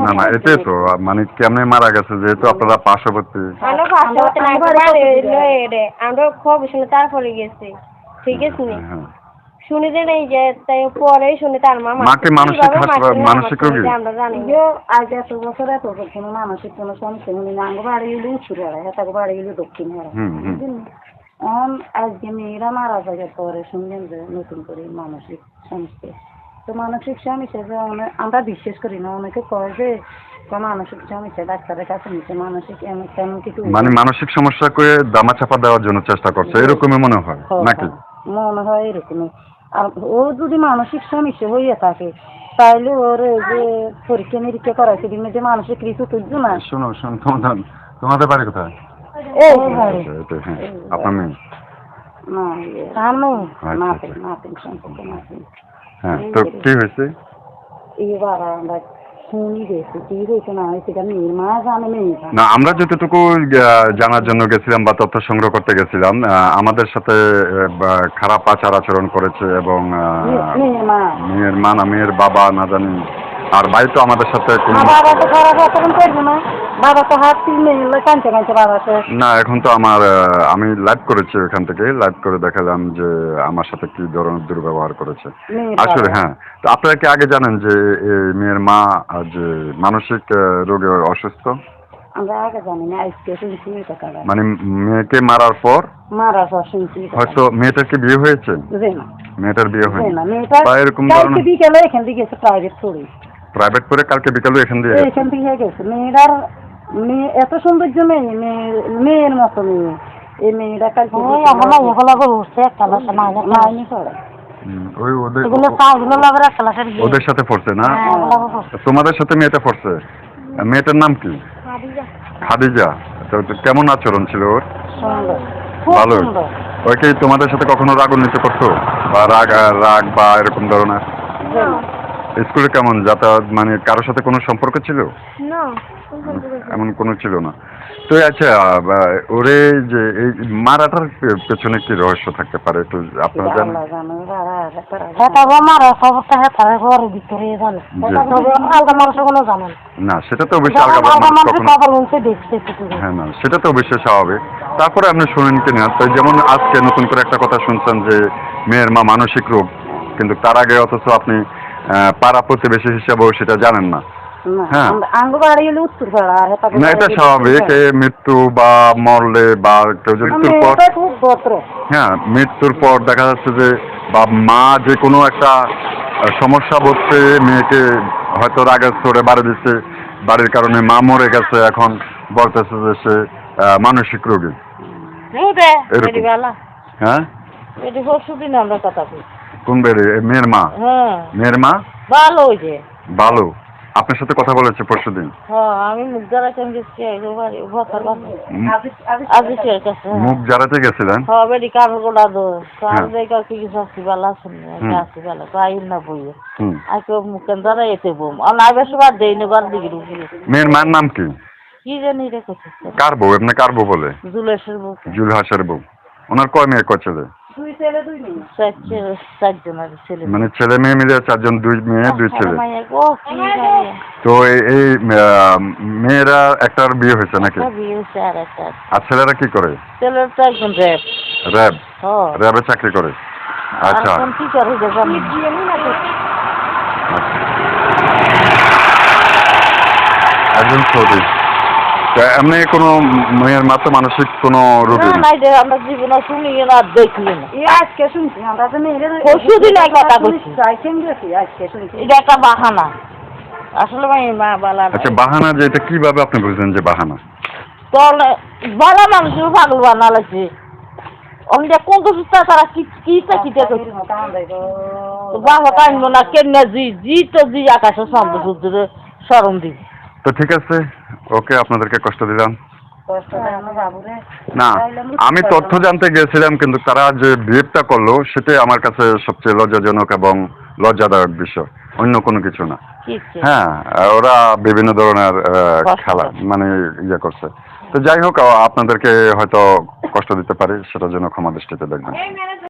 না না এটাই তো মানে কেমনে মারা গেছে যেহেতু আপনারা পার্শ্ববর্তী। আমরা পাশাপাশি না বাড়ি লয়ে রে আমরা খবর শুনে তারপরে গেছি। ঠিক আছে হ্যাঁ শুনে যে নেই যে তাই পরে শুনে তার মা মাকে মানসিক মানসিক রোগী? আমরা জানি না। আজ এত বছর এত কোনো মানসিক কোনো সমস্যা নেই। আঙ্গ বাড়ি গেলে হারায় বাড়ি গেলে দক্ষিণ হুম এখন আজকে মেয়েরা মারা যাওয়ার পরে শুনলেন যে নতুন করে মানসিক সমস্যা তো মানসিক সমস্যা যে আমরা বিশ্বাস করি না অনেকে কয় যে মানসিক সমস্যা ডাক্তারের কাছে নিচ্ছে মানসিক এমন কিছু মানে মানসিক সমস্যা করে দামা চাপা দেওয়ার জন্য চেষ্টা করছে এরকমই মনে হয় নাকি? মনে হয় এরকমই। আর ও যদি মানসিক সমস্যা হইয়া থাকে তাইলে ওর যে পরীক্ষা নিরীক্ষা করাইছে দিনে যে মানসিক কিছু তুলছো না। শোনো শোনো তোমাদের তোমাদের বাড়ি কোথায়? হ্যাঁ আপনার মেয়ে? হ্যাঁ তো কি হয়েছে? না আমরা যতটুকু জানার জন্য গেছিলাম বা তথ্য সংগ্রহ করতে গেছিলাম আমাদের সাথে খারাপ আচার আচরণ করেছে এবং মেয়ের মা। মেয়ের মা না মেয়ের বাবা না জানি। আর ভাই তো আমাদের সাথে কোনো বাবা তো খারাপ আচরণ করবে না। বাবা তো হাত তিন কাঁদছে কাঁদছে না এখন তো আমার আহ, আমি লাইভ করেছি ওখান থেকে লাইভ করে দেখালাম যে আমার সাথে কি ধরনের দুর্ব্যবহার করেছে। মেয়ের আসলে হ্যাঁ। তো আপনারা কি আগে জানেন যে এই মেয়ের মা যে মানসিক আহ, রোগে অসুস্থ? আমরা আগে জানি না আজকে শুনছি এটা কারা মানে মেয়েকে মারার পর? মারা শুনছি এটা হয়তো মেয়েটার কি বিয়ে হয়েছে? কারা। যে না। মেয়েটার বিয়ে যে হয়নি। না মেয়েটা বা এরকম কালকে ধরনের বিকেলে এখান থেকে গেছে প্রাইভেট প্রাইভেট করে কালকে বিকালে এখান দিয়ে এখান থেকে গেছে। মেয়েটার মেয়ে এত সৌন্দর্য মেয়ে মেয়ে- মেয়ের মতো মেয়ে। এই মেয়েটা কালকে আমার এগুলো মাইনি করে ওই ওদের সাথে পড়ছে না? হ্যাঁ। তোমাদের সাথে মেয়েটা পড়ছে? মেয়েটার নাম কি? খাদিজা। কেমন আচরণ ছিল ওর? ভালো। ওই কি তোমাদের সাথে কখনো রাগান্বিত করতো? বা রাগ রাগ বা এরকম ধরনের। স্কুলে কেমন যাতায়াত মানে কারোর সাথে কোনো সম্পর্ক ছিল না, কোন সম্পর্ক ছিল? এমন কোনো ছিল না তো আচ্ছা ওরে যে এই মারাটার পেছনে কি রহস্য থাকতে পারে একটু আপনারা জানেন না সেটা তো অবশ্যই হ্যাঁ না সেটা তো অবশ্যই স্বাভাবিক তারপরে আপনি শুনেন কিনা তো যেমন আজকে নতুন করে একটা কথা শুনছেন যে মেয়ের মা মানসিক রোগ কিন্তু তার আগে অথচ আপনি পাড়া প্রতিবেশী হিসাবেও সেটা জানেন না হ্যাঁ। না এটা স্বাভাবিক মৃত্যু বা মরলে বা কেউ যদি মৃত্যুর পর হ্যাঁ মৃত্যুর দেখা যাচ্ছে যে বা মা যে কোনো একটা সমস্যা বলছে মেয়েকে হয়তো রাগের স্তরে বাড়ি দিচ্ছে বাড়ির কারণে মা মরে গেছে এখন বলতেছে যে সে মানসিক রোগী হ্যাঁ আমরা কথা কোন বেড়ে মেয়ের মা? হ্যাঁ। মেয়ের মা? ভালো হয়েছে ভালো আপনার সাথে কথা বলেছে পরশু দিন। হ্যাঁ আমি মুখ কেমন গেছি কাছে মুখ জারাতে গেছিলেন? হ্যাঁ বেডি কাম গোলা দো। হ্যাঁ। কি কিছু আসি বালা শুনি আমি আসি বালা। তো আইল না আজকে মুখেন দ্বারা এতে বোম আর নাই বেশ বার দেই না বার ঢুকি মেয়ের মায়ের নাম কি? কি জানি রেখেছে কার বউ? এমনি কার বউ বলে? জুলেশের বুক জুলহাসের বউ। ওনার কয় মেয়ে কয় ছেলে? দুই ছেলে দুই মেয়ে। চারজন আর ছেলে মানে ছেলে মেয়ে মিলে চারজন দুই মেয়ে দুই ছেলে। তো এই- মেয়েরা একটার বিয়ে হয়েছে নাকি? বিয়ে হয়েছে আর একটা আর ছেলেরা কি করে? ছেলের তো একজন র্যাব। র্যাব? হ্যাঁ। র্যাবে চাকরি করে? আচ্ছা। কি করে একজন তা এমনি কোনো মেয়ের মাত্র মানসিক কোনো রোগী না নাই রে আমরা জীবনে শুনি না দেখলি না। এই আজকে শুনছি আমরা তো দিন এক কথা বলছি। আজকে গেছি আজকে শুনছি। এটা একটা বাহানা। আসলে ভাই মা বালা আচ্ছা বাহানা যে এটা কীভাবে আপনি বুঝলেন যে বাহানা? তাহলে বালা মানুষের পাগল বানালেছে অন্য কোন কিছু তারা কি কি তা কি তা করছে বাবা টাইম না কেন জি জি তো জি আকাশে সূর্যের স্মরণ দিব। তো ঠিক আছে ওকে আপনাদেরকে কষ্ট দিলাম না আমি তথ্য জানতে গেছিলাম কিন্তু তারা যে বিহেভটা করল সেটাই আমার কাছে সবচেয়ে লজ্জাজনক এবং লজ্জাদায়ক বিষয় অন্য কোনো কিছু না। হ্যাঁ ওরা বিভিন্ন ধরনের খেলা মানে ইয়ে করছে। তো যাই হোক আপনাদেরকে হয়তো কষ্ট দিতে পারি সেটার জন্য ক্ষমা দৃষ্টিতে দেখবেন।